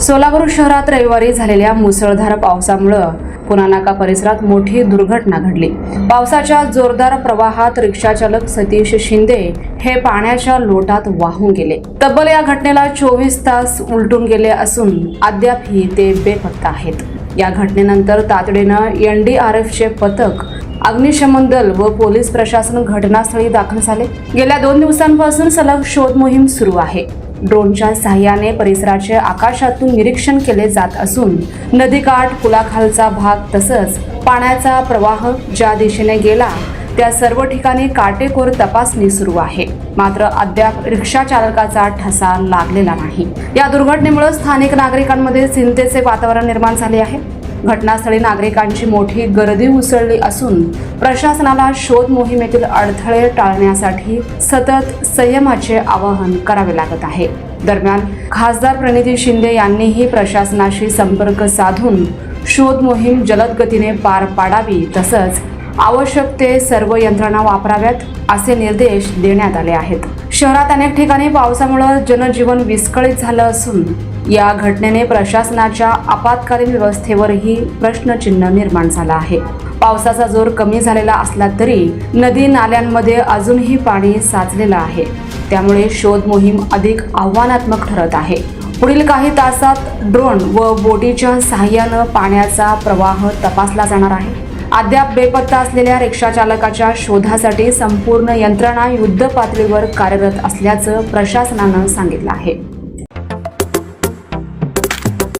सोलापूर शहरात रविवारी झालेल्या मुसळधार पावसामुळं पुनानाका परिसरात मोठी दुर्घटना घडली. पावसाच्या जोरदार प्रवाहात रिक्षाचालक सतीश शिंदे हे पाण्याच्या लोटात वाहून गेले. तब्बल या घटनेला चोवीस तास उलटून गेले असून अद्यापही ते बेपत्ता आहेत. या घटनेनंतर तातडीनं एनडीआरएफचे पथक अग्निशमन दल व पोलीस प्रशासन घटनास्थळी दाखल झाले. गेल्या दोन दिवसांपासून सलग शोध मोहीम सुरू आहे. ड्रोनच्या सहाय्याने परिसराचे आकाशातून निरीक्षण केले जात असून नदीकाठ पुलाखालचा भाग तसंच पाण्याचा प्रवाह ज्या दिशेने गेला त्या सर्व ठिकाणी काटेकोर तपासणी सुरू आहे. मात्र अद्याप रिक्षा चालकाचा ठसा लागलेला नाही. या दुर्घटनेमुळे स्थानिक नागरिकांमध्ये चिंतेचे वातावरण निर्माण झाले आहे. घटनास्थळी नागरिकांची मोठी गर्दी उसळली असून प्रशासनाला शोध मोहिमेतील अडथळे टाळण्यासाठी सतत संयमाचे आवाहन करावे लागत आहे. दरम्यान खासदार प्रणिती शिंदे यांनीही प्रशासनाशी संपर्क साधून शोध मोहीम जलद गतीने पार पाडावी तसंच आवश्यक ते सर्व यंत्रणा वापराव्यात असे निर्देश देण्यात आले आहेत. शहरात अनेक ठिकाणी पावसामुळे जनजीवन विस्कळीत झालं असून या घटनेने प्रशासनाच्या आपत्कालीन व्यवस्थेवरही प्रश्नचिन्ह निर्माण झालं आहे. पावसाचा जोर कमी झालेला असला तरी नदी नाल्यांमध्ये अजूनही पाणी साचलेलं आहे. त्यामुळे शोध मोहीम अधिक आव्हानात्मक ठरत आहे. पुढील काही तासात ड्रोन व बोटीच्या सहाय्यानं पाण्याचा प्रवाह तपासला जाणार आहे. अद्याप बेपत्ता असलेल्या रिक्षा चालकाच्या शोधासाठी संपूर्ण यंत्रणा युद्ध पातळीवर कार्यरत असल्याचं प्रशासनानं सांगितलं आहे.